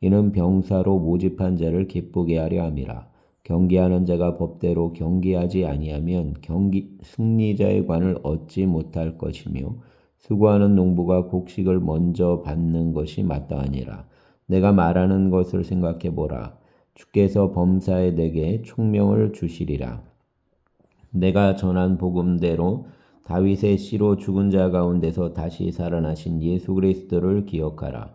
이는 병사로 모집한 자를 기쁘게 하려 함이라. 경기하는 자가 법대로 경기하지 아니하면 경기 승리자의 관을 얻지 못할 것이며 수고하는 농부가 곡식을 먼저 받는 것이 마땅하니라. 내가 말하는 것을 생각해 보라. 주께서 범사에 내게 총명을 주시리라. 내가 전한 복음대로 다윗의 씨로 죽은 자 가운데서 다시 살아나신 예수 그리스도를 기억하라.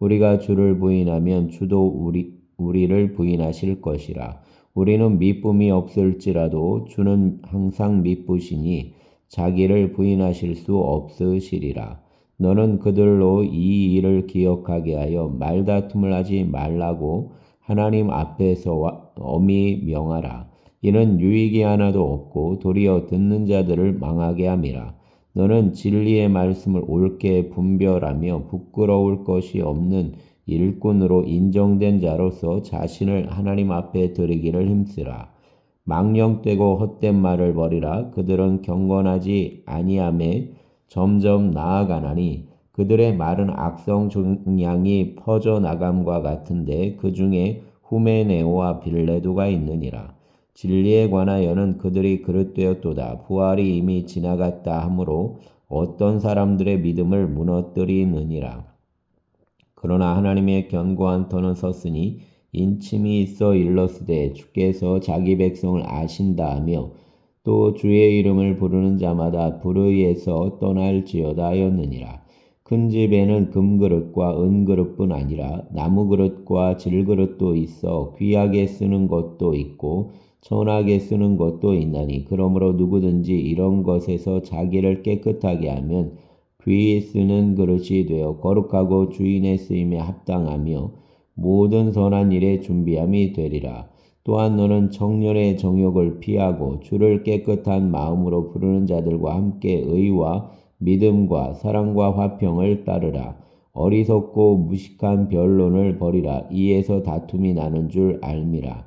우리가 주를 부인하면 주도 우리 우리를 부인하실 것이라 우리는 미쁨이 없을지라도 주는 항상 미쁘시니 자기를 부인하실 수 없으시리라 너는 그들로 이 일을 기억하게 하여 말다툼을 하지 말라고 하나님 앞에서 엄히 명하라. 이는 유익이 하나도 없고 도리어 듣는 자들을 망하게 함이라. 너는 진리의 말씀을 옳게 분별하며 부끄러울 것이 없는 일꾼으로 인정된 자로서 자신을 하나님 앞에 드리기를 힘쓰라. 망령되고 헛된 말을 버리라. 그들은 경건하지 아니함에 점점 나아가나니 그들의 말은 악성 종양이 퍼져 나감과 같은데 그 중에 후메네오와 빌레도가 있느니라. 진리에 관하여는 그들이 그릇되었도다. 부활이 이미 지나갔다 하므로 어떤 사람들의 믿음을 무너뜨리느니라. 그러나 하나님의 견고한 터는 섰으니 인침이 있어 일렀으되 주께서 자기 백성을 아신다 하며 또 주의 이름을 부르는 자마다 불의에서 떠날지어다 하였느니라. 큰 집에는 금그릇과 은그릇뿐 아니라 나무그릇과 질그릇도 있어 귀하게 쓰는 것도 있고 선하게 쓰는 것도 있나니 그러므로 누구든지 이런 것에서 자기를 깨끗하게 하면 귀히 쓰는 그릇이 되어 거룩하고 주인의 쓰임에 합당하며 모든 선한 일에 준비함이 되리라. 또한 너는 청년의 정욕을 피하고 주를 깨끗한 마음으로 부르는 자들과 함께 의와 믿음과 사랑과 화평을 따르라. 어리석고 무식한 변론을 버리라. 이에서 다툼이 나는 줄 알미라.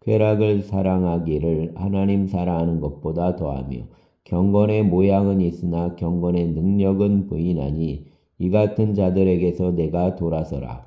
쾌락을 사랑하기를 하나님 사랑하는 것보다 더하며 경건의 모양은 있으나 경건의 능력은 부인하니 이 같은 자들에게서 내가 돌아서라.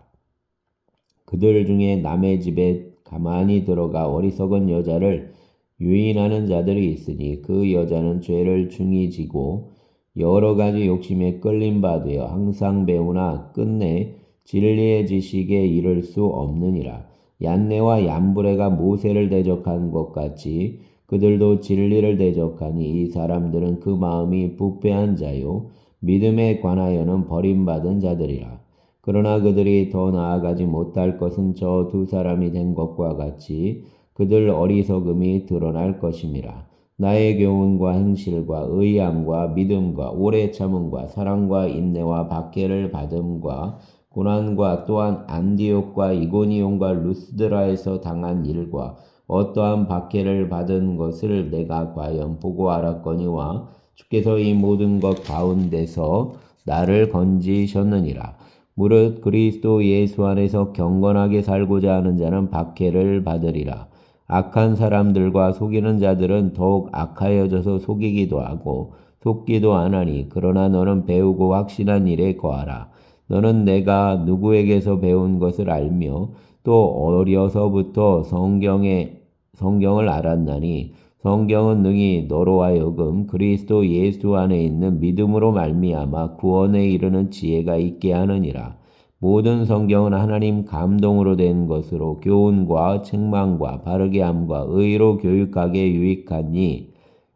그들 중에 남의 집에 가만히 들어가 어리석은 여자를 유인하는 자들이 있으니 그 여자는 죄를 중히 지고 여러 가지 욕심에 끌림 받으여 항상 배우나 끝내 진리의 지식에 이를 수 없느니라. 얀네와 얀브레가 모세를 대적한 것 같이 그들도 진리를 대적하니 이 사람들은 그 마음이 부패한 자요 믿음에 관하여는 버림받은 자들이라. 그러나 그들이 더 나아가지 못할 것은 저 두 사람이 된 것과 같이 그들 어리석음이 드러날 것임이라. 나의 교훈과 행실과 의함과 믿음과 오래 참음과 사랑과 인내와 박해를 받음과 고난과 또한 안디옥과 이고니온과 루스드라에서 당한 일과 어떠한 박해를 받은 것을 내가 과연 보고 알았거니와 주께서 이 모든 것 가운데서 나를 건지셨느니라. 무릇 그리스도 예수 안에서 경건하게 살고자 하는 자는 박해를 받으리라. 악한 사람들과 속이는 자들은 더욱 악하여져서 속이기도 하고 속기도 안하니 그러나 너는 배우고 확신한 일에 거하라. 너는 내가 누구에게서 배운 것을 알며 또 어려서부터 성경에 성경을 알았나니 성경은 능히 너로 하여금 그리스도 예수 안에 있는 믿음으로 말미암아 구원에 이르는 지혜가 있게 하느니라. 모든 성경은 하나님 감동으로 된 것으로 교훈과 책망과 바르게 함과 의로 교육하게 유익하니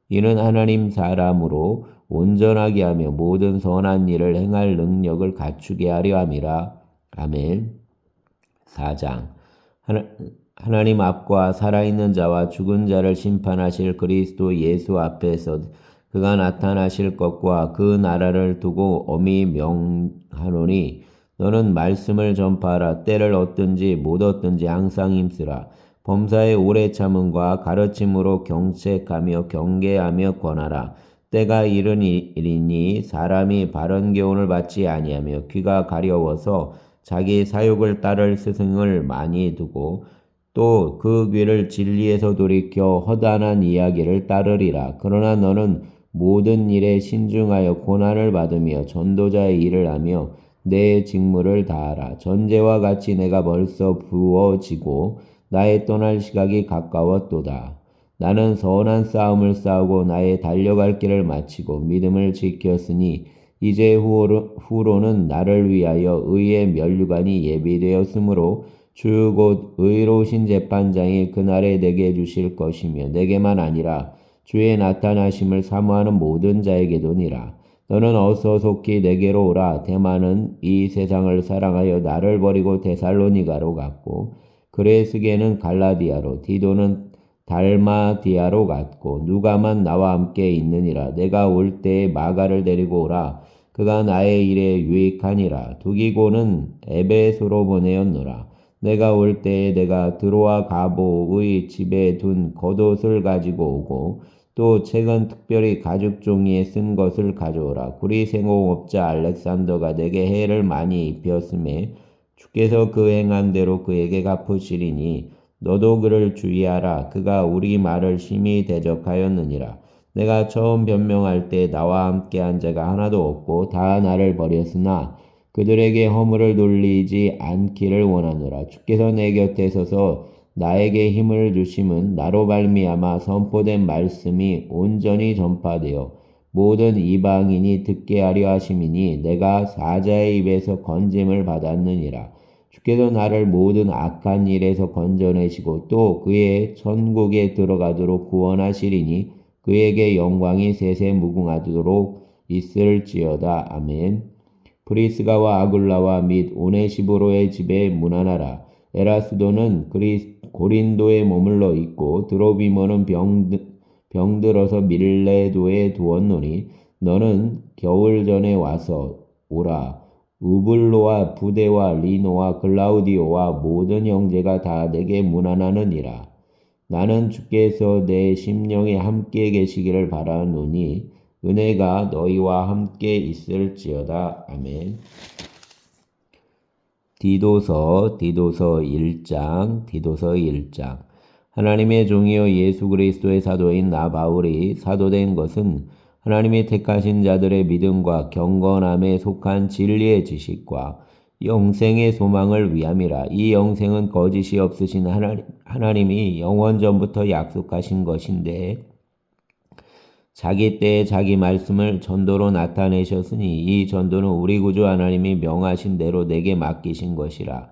이는 하나님 사람으로 온전하게 하며 모든 선한 일을 행할 능력을 갖추게 하려 함이라. 아멘. 4장 하나, 하나님 앞과 살아있는 자와 죽은 자를 심판하실 그리스도 예수 앞에서 그가 나타나실 것과 그 나라를 두고 엄히 명하노니 너는 말씀을 전파하라 때를 얻든지 못 얻든지 항상 힘쓰라 범사의 오래 참음과 가르침으로 경책하며 경계하며 권하라 때가 이르니 사람이 바른 교훈을 받지 아니하며 귀가 가려워서 자기 사욕을 따를 스승을 많이 두고 또 그 귀를 진리에서 돌이켜 허단한 이야기를 따르리라. 그러나 너는 모든 일에 신중하여 고난을 받으며 전도자의 일을 하며 내 직무를 다하라. 전제와 같이 내가 벌써 부어지고 나의 떠날 시각이 가까웠도다. 나는 선한 싸움을 싸우고 나의 달려갈 길을 마치고 믿음을 지켰으니 이제 후로 는 나를 위하여 의의 면류관이 예비되었으므로 주 곧 의로우신 재판장이 그날에 내게 주실 것이며 내게만 아니라 주의 나타나심을 사모하는 모든 자에게도니라. 너는 어서 속히 내게로 오라. 대만은 이 세상을 사랑하여 나를 버리고 데살로니가로 갔고 그레스게는 갈라디아로 디도는 달마디아로 갔고 누가만 나와 함께 있느니라. 내가 올 때에 마가를 데리고 오라. 그가 나의 일에 유익하니라. 두기고는 에베소로 보내었노라. 내가 올 때에 내가 드로아 가보의 집에 둔 겉옷을 가지고 오고 또 책은 특별히 가죽 종이에 쓴 것을 가져오라. 구리 생공업자 알렉산더가 내게 해를 많이 입혔음에 주께서 그 행한 대로 그에게 갚으시리니 너도 그를 주의하라. 그가 우리 말을 심히 대적하였느니라. 내가 처음 변명할 때 나와 함께 한 자가 하나도 없고 다 나를 버렸으나 그들에게 허물을 돌리지 않기를 원하노라. 주께서 내 곁에 서서 나에게 힘을 주심은 나로 말미암아 선포된 말씀이 온전히 전파되어 모든 이방인이 듣게 하려 하심이니 내가 사자의 입에서 건짐을 받았느니라. 주께서 나를 모든 악한 일에서 건져내시고 또 그의 천국에 들어가도록 구원하시리니 그에게 영광이 세세 무궁하도록 있을지어다. 아멘. 브리스가와 아굴라와 및 오네시보로의 집에 문안하라. 에라스도는 그리 고린도에 머물러 있고 드로비모는 병, 병들어서 밀레도에 두었노니 너는 겨울 전에 와서 오라. 우블로와 부대와 리노와 글라우디오와 모든 형제가 다 내게 문안하느니라. 나는 주께서 내 심령에 함께 계시기를 바라노니 은혜가 너희와 함께 있을지어다. 아멘. 디도서 디도서 1장 디도서 1장 하나님의 종이요 예수 그리스도의 사도인 나 바울이 사도된 것은 하나님이 택하신 자들의 믿음과 경건함에 속한 진리의 지식과 영생의 소망을 위함이라. 이 영생은 거짓이 없으신 하나님, 하나님이 영원 전부터 약속하신 것인데 자기 때에 자기 말씀을 전도로 나타내셨으니 이 전도는 우리 구주 하나님이 명하신 대로 내게 맡기신 것이라.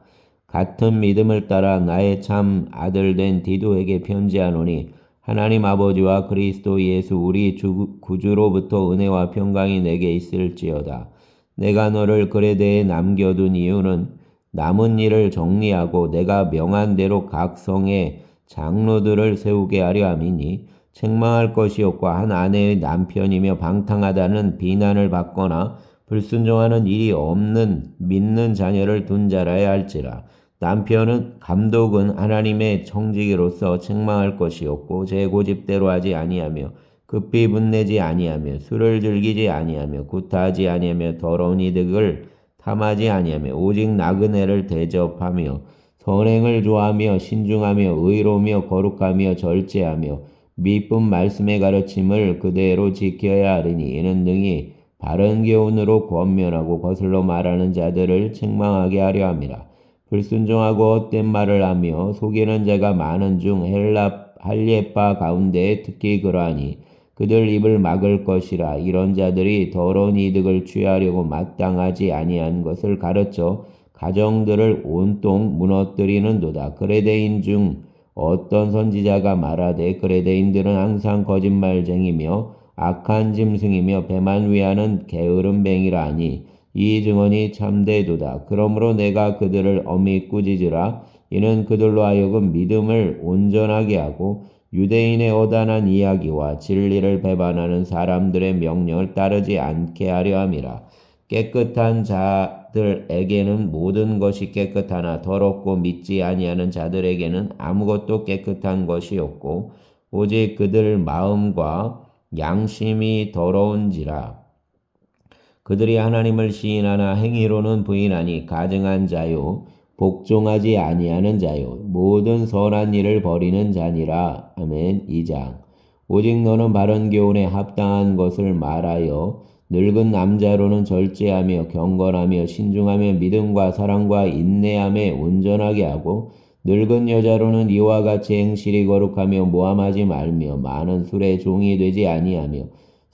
같은 믿음을 따라 나의 참 아들 된 디도에게 편지하노니 하나님 아버지와 그리스도 예수 우리 주, 구주로부터 은혜와 평강이 내게 있을지어다. 내가 너를 그레대에 남겨둔 이유는 남은 일을 정리하고 내가 명한 대로 각 성에 장로들을 세우게 하려 함이니 책망할 것이 없고 한 아내의 남편이며 방탕하다는 비난을 받거나 불순종하는 일이 없는 믿는 자녀를 둔 자라야 할지라 남편은 감독은 하나님의 청지기로서 책망할 것이 없고 제 고집대로 하지 아니하며 급히 분내지 아니하며 술을 즐기지 아니하며 구타하지 아니하며 더러운 이득을 탐하지 아니하며 오직 나그네를 대접하며 선행을 좋아하며 신중하며 의로우며 거룩하며 절제하며 미쁜 말씀의 가르침을 그대로 지켜야 하리니 이는 능히 바른 교훈으로 권면하고 거슬러 말하는 자들을 책망하게 하려 함이라. 불순종하고 헛된 말을 하며 속이는 자가 많은 중 헬라 할례파 가운데 특히 그러하니 그들 입을 막을 것이라 이런 자들이 더러운 이득을 취하려고 마땅하지 아니한 것을 가르쳐 가정들을 온통 무너뜨리는도다. 그레데인 중 어떤 선지자가 말하되 그레데인들은 항상 거짓말쟁이며 악한 짐승이며 배만 위하는 게으름뱅이라 하니 이 증언이 참되도다. 그러므로 내가 그들을 엄히 꾸짖으라. 이는 그들로 하여금 믿음을 온전하게 하고 유대인의 어단한 이야기와 진리를 배반하는 사람들의 명령을 따르지 않게 하려 함이라. 깨끗한 자들에게는 모든 것이 깨끗하나 더럽고 믿지 아니하는 자들에게는 아무것도 깨끗한 것이 없고 오직 그들 마음과 양심이 더러운지라. 그들이 하나님을 시인하나 행위로는 부인하니 가증한 자요 복종하지 아니하는 자요 모든 선한 일을 버리는 자니라. 아멘. 2장. 오직 너는 바른 교훈에 합당한 것을 말하여 늙은 남자로는 절제하며 경건하며 신중하며 믿음과 사랑과 인내함에 온전하게 하고 늙은 여자로는 이와 같이 행실이 거룩하며 모함하지 말며 많은 술의 종이 되지 아니하며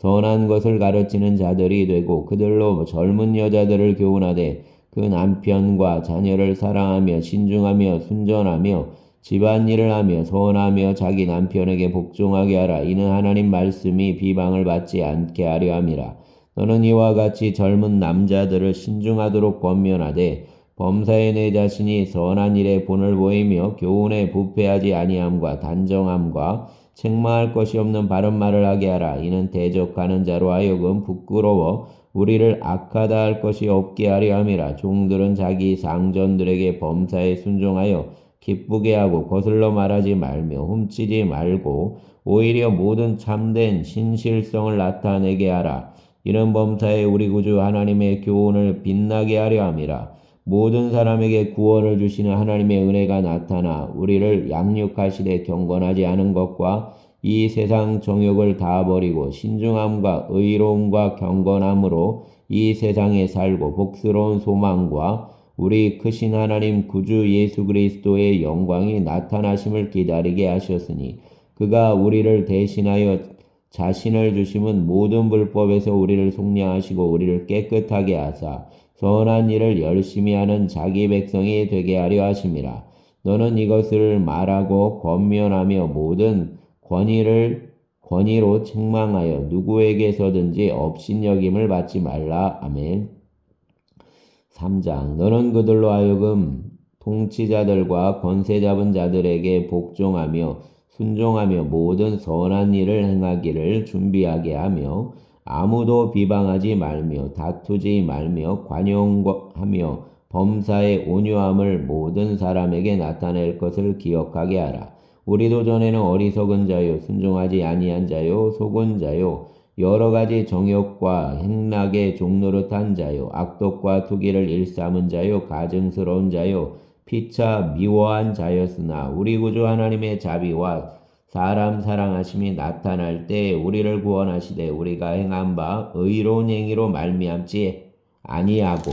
선한 것을 가르치는 자들이 되고 그들로 젊은 여자들을 교훈하되 그 남편과 자녀를 사랑하며 신중하며 순전하며 집안일을 하며 선하며 자기 남편에게 복종하게 하라. 이는 하나님 말씀이 비방을 받지 않게 하려 함이라. 너는 이와 같이 젊은 남자들을 신중하도록 권면하되 범사에 내 자신이 선한 일에 본을 보이며 교훈에 부패하지 아니함과 단정함과 책망할 것이 없는 바른 말을 하게 하라. 이는 대적하는 자로 하여금 부끄러워 우리를 악하다 할 것이 없게 하려 함이라. 종들은 자기 상전들에게 범사에 순종하여 기쁘게 하고 거슬러 말하지 말며 훔치지 말고 오히려 모든 참된 신실성을 나타내게 하라. 이는 범사에 우리 구주 하나님의 교훈을 빛나게 하려 함이라. 모든 사람에게 구원을 주시는 하나님의 은혜가 나타나 우리를 양육하시되 경건하지 않은 것과 이 세상 정욕을 다 버리고 신중함과 의로움과 경건함으로 이 세상에 살고 복스러운 소망과 우리 크신 하나님 구주 예수 그리스도의 영광이 나타나심을 기다리게 하셨으니 그가 우리를 대신하여 자신을 주심은 모든 불법에서 우리를 속량하시고 우리를 깨끗하게 하사 선한 일을 열심히 하는 자기 백성이 되게 하려 하심이라. 너는 이것을 말하고 권면하며 모든 권위를 권위로 책망하여 누구에게서든지 업신여김을 받지 말라. 아멘. 3장 너는 그들로 하여금 통치자들과 권세 잡은 자들에게 복종하며 순종하며 모든 선한 일을 행하기를 준비하게 하며 아무도 비방하지 말며 다투지 말며 관용하며 범사의 온유함을 모든 사람에게 나타낼 것을 기억하게 하라. 우리도 전에는 어리석은 자요 순종하지 아니한 자요 속은 자요 여러 가지 정욕과 행락의 종노릇한 자요 악독과 투기를 일삼은 자요 가증스러운 자요 피차 미워한 자였으나 우리 구주 하나님의 자비와 사람 사랑하심이 나타날 때 우리를 구원하시되 우리가 행한 바 의로운 행위로 말미암지 아니하고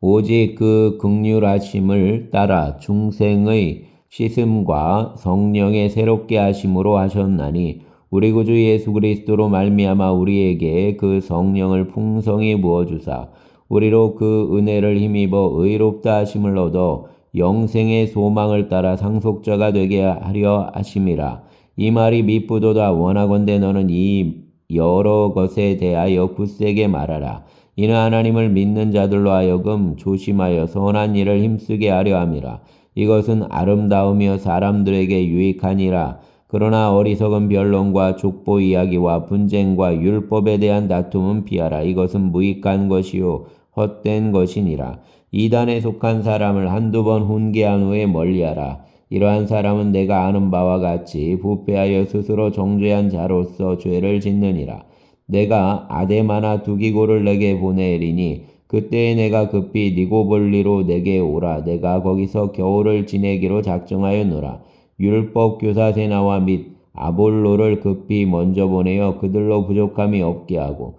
오직 그 극률하심을 따라 중생의 씻음과 성령의 새롭게 하심으로 하셨나니 우리 구주 예수 그리스도로 말미암아 우리에게 그 성령을 풍성히 부어 주사 우리로 그 은혜를 힘입어 의롭다 하심을 얻어 영생의 소망을 따라 상속자가 되게 하려 하심이라. 이 말이 미쁘도다 원하건대 너는 이 여러 것에 대하여 굳세게 말하라. 이는 하나님을 믿는 자들로 하여금 조심하여 선한 일을 힘쓰게 하려 함이라. 이것은 아름다우며 사람들에게 유익하니라. 그러나 어리석은 변론과 족보 이야기와 분쟁과 율법에 대한 다툼은 피하라. 이것은 무익한 것이요 헛된 것이니라. 이단에 속한 사람을 한두 번 훈계한 후에 멀리하라. 이러한 사람은 내가 아는 바와 같이 부패하여 스스로 정죄한 자로서 죄를 짓느니라. 내가 아데마나 두기고를 내게 보내리니 그때에 내가 급히 니고볼리로 내게 오라. 내가 거기서 겨울을 지내기로 작정하였노라. 율법 교사 세나와 및 아볼로를 급히 먼저 보내어 그들로 부족함이 없게 하고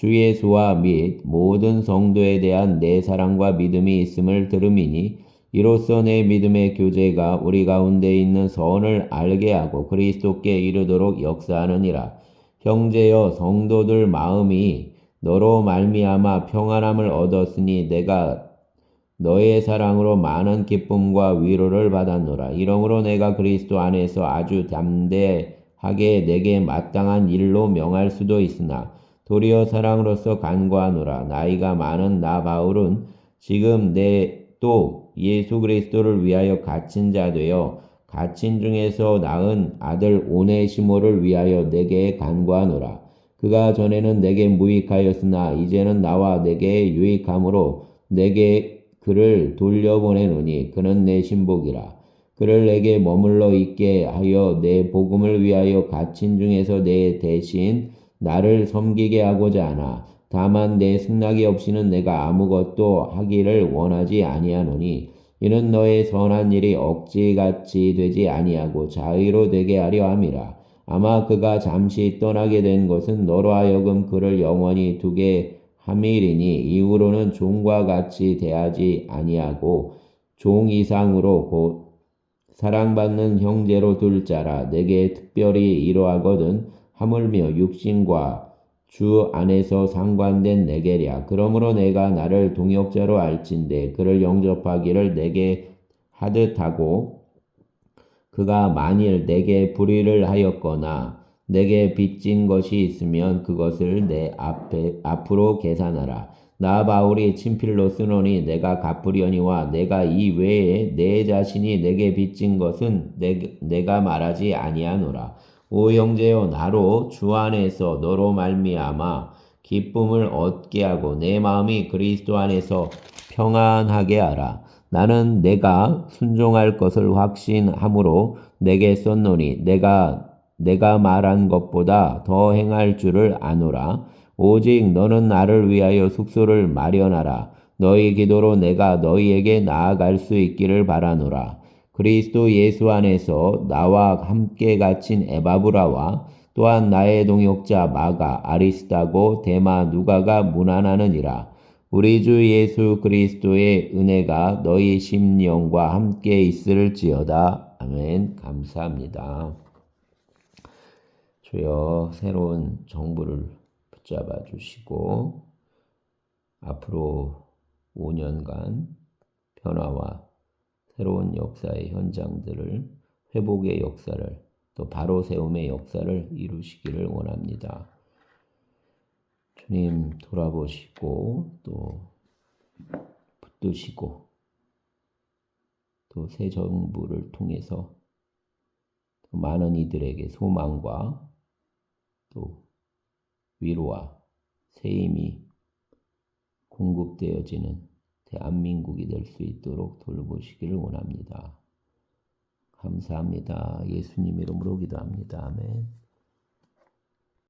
주 예수와 및 모든 성도에 대한 내 사랑과 믿음이 있음을 들음이니 이로써 내 믿음의 교제가 우리 가운데 있는 선을 알게 하고 그리스도께 이르도록 역사하느니라. 형제여 성도들 마음이 너로 말미암아 평안함을 얻었으니 내가 너의 사랑으로 많은 기쁨과 위로를 받았노라. 이러므로 내가 그리스도 안에서 아주 담대하게 내게 마땅한 일로 명할 수도 있으나 도리어 사랑으로서 간과하노라. 나이가 많은 나 바울은 지금 내 또 예수 그리스도를 위하여 갇힌 자 되어 갇힌 중에서 낳은 아들 오네시모를 위하여 내게 간과하노라. 그가 전에는 내게 무익하였으나 이제는 나와 내게 유익함으로 내게 그를 돌려보내노니 그는 내 신복이라. 그를 내게 머물러 있게 하여 내 복음을 위하여 갇힌 중에서 내 대신 나를 섬기게 하고자 하나 다만 내 승낙이 없이는 내가 아무것도 하기를 원하지 아니하노니 이는 너의 선한 일이 억지같이 되지 아니하고 자의로 되게 하려 함이라. 아마 그가 잠시 떠나게 된 것은 너로 하여금 그를 영원히 두게 함이리니 이후로는 종과 같이 대하지 아니하고 종 이상으로 곧 사랑받는 형제로 둘 자라 내게 특별히 이러하거든 하물며 육신과 주 안에서 상관된 내게랴 그러므로 내가 나를 동역자로 알진대 그를 영접하기를 내게 하듯하고 그가 만일 내게 불의를 하였거나 내게 빚진 것이 있으면 그것을 내 앞에 앞으로 계산하라. 나 바울이 친필로 쓰노니 내가 갚으려니와 내가 이 외에 내 자신이 내게 빚진 것은 내, 내가 말하지 아니하노라. 오 형제여 나로 주 안에서 너로 말미암아 기쁨을 얻게 하고 내 마음이 그리스도 안에서 평안하게 하라. 나는 내가 순종할 것을 확신함으로 내게 썼노니 내가 내가 말한 것보다 더 행할 줄을 아노라. 오직 너는 나를 위하여 숙소를 마련하라. 너희 기도로 내가 너희에게 나아갈 수 있기를 바라노라. 그리스도 예수 안에서 나와 함께 갇힌 에바브라와 또한 나의 동역자 마가 아리스타고 데마 누가가 문안하느니라. 우리 주 예수 그리스도의 은혜가 너희 심령과 함께 있을지어다. 아멘. 감사합니다. 주여 새로운 정부를 붙잡아 주시고 앞으로 5년간 변화와 새로운 역사의 현장들을 회복의 역사를 또 바로 세움의 역사를 이루시기를 원합니다. 주님 돌아보시고 또 붙드시고 또 새 정부를 통해서 많은 이들에게 소망과 또 위로와 새 힘이 공급되어지는 대한민국이 될 수 있도록 돌보시기를 원합니다. 감사합니다. 예수님 이름으로 기도합니다. 아멘.